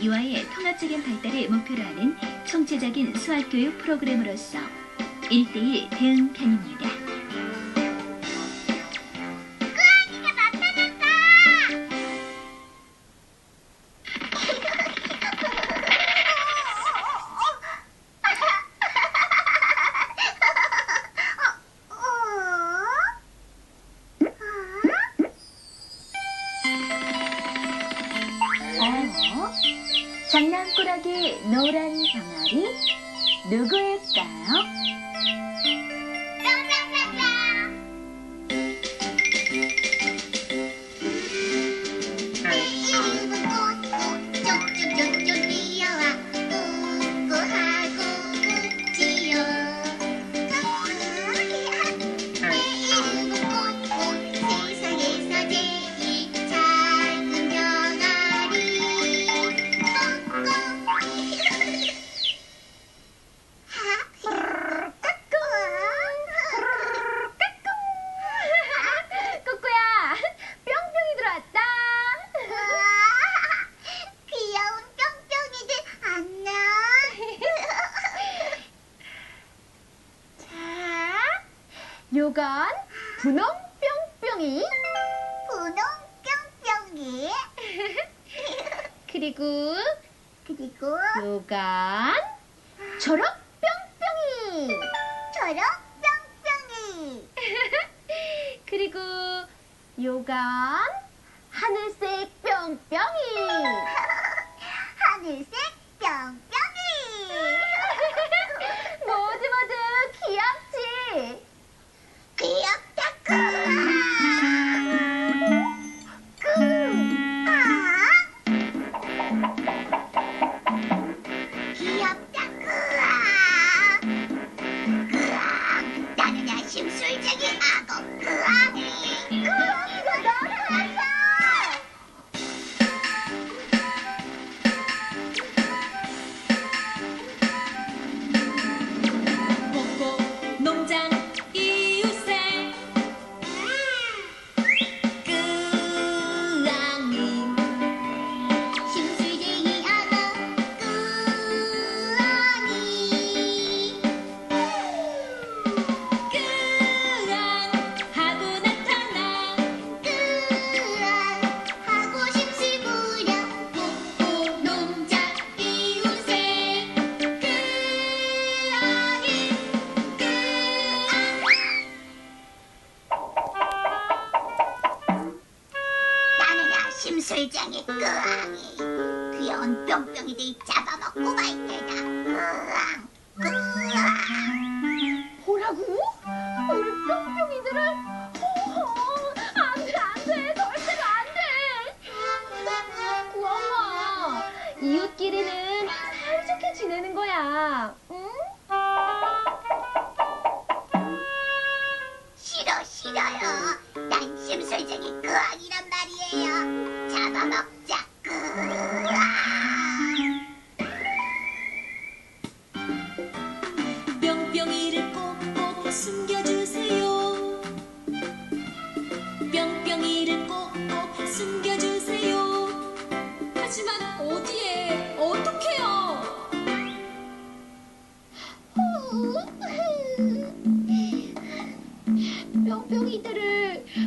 유아의 통합적인 발달을 목표로 하는 총체적인 수학교육 프로그램으로서 1대1 대응 편입니다. 분홍 뿅뿅이? 분홍 뿅뿅이? 그리고 그리고 요건 초록 뿅뿅이. 초록 뿅뿅이. 그리고 요건 하늘색 뿅뿅이. 하늘색 大姑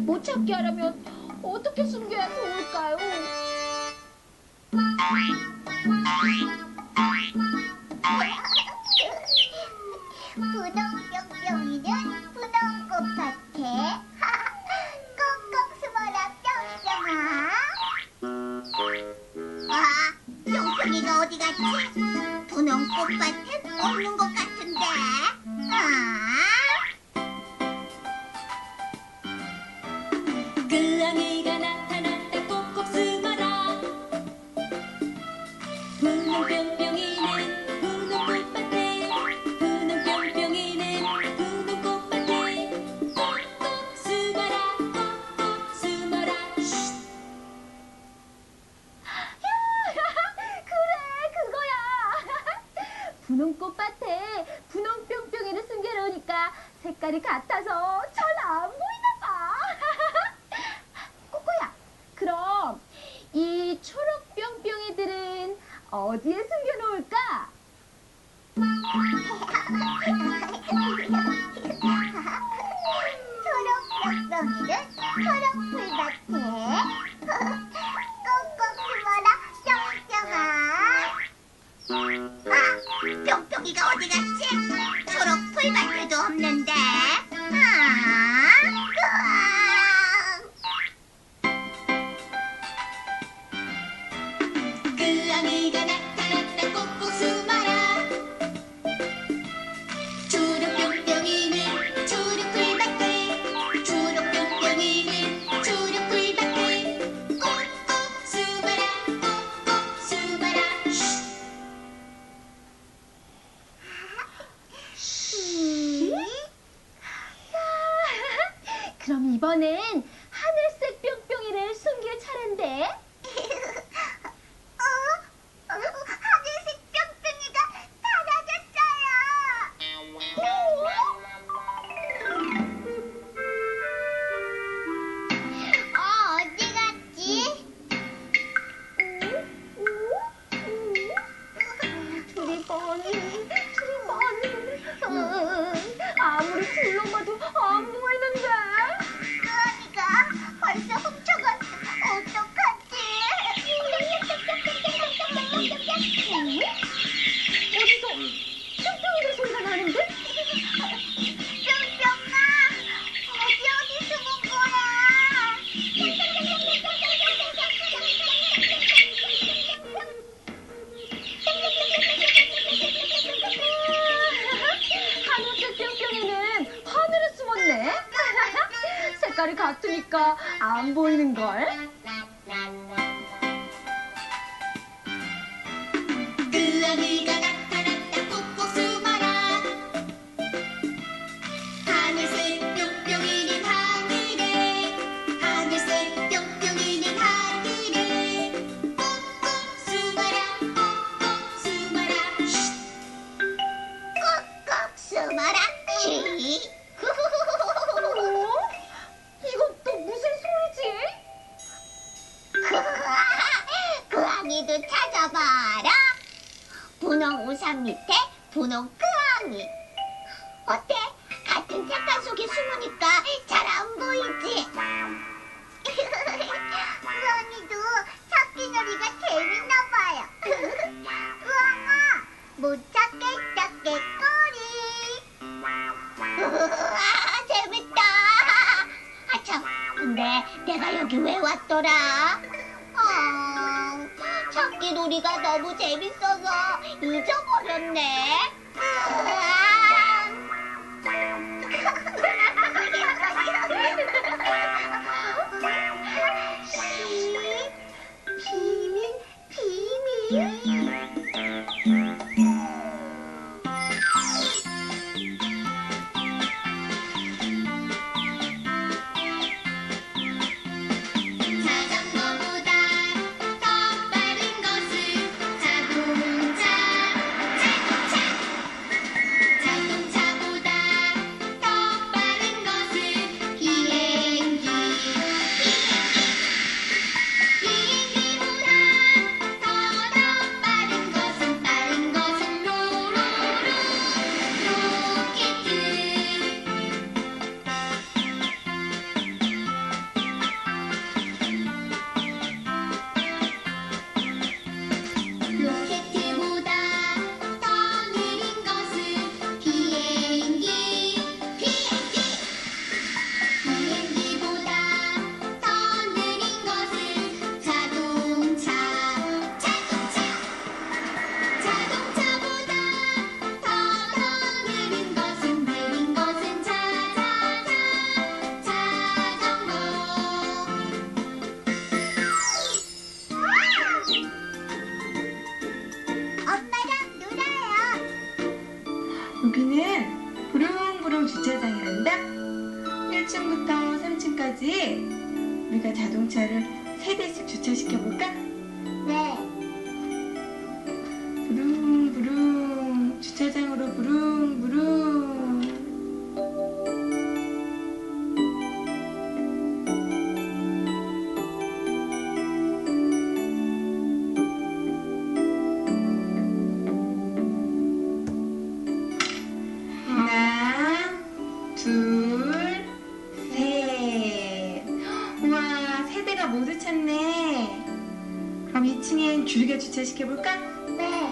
못 찾게 하려면 어떻게 숨겨야 좋을까요? 분홍 뿅뿅이는 분홍 꽃밭에 꽁꽁 숨어라 뿅뿅아 아 뿅뿅이가 어디 갔지? 분홍 꽃밭엔 없는 것 같은데 온 꽃밭에 분홍 뿅뿅이를 숨겨놓으니까 색깔이 같아서 잘 안 보이나 봐. 꼬꼬야, 그럼 이 초록 뿅뿅이들은 어디에 숨겨놓을까? 초록 뿅뿅이는 초록 같으니까 안 보이는 걸. 토끼 놀이가 너무 재밌어서 잊어버렸네. 아. 해야지 우리가 자동차를 세대씩 주차시켜볼까? 네. 주최시켜볼까? 네.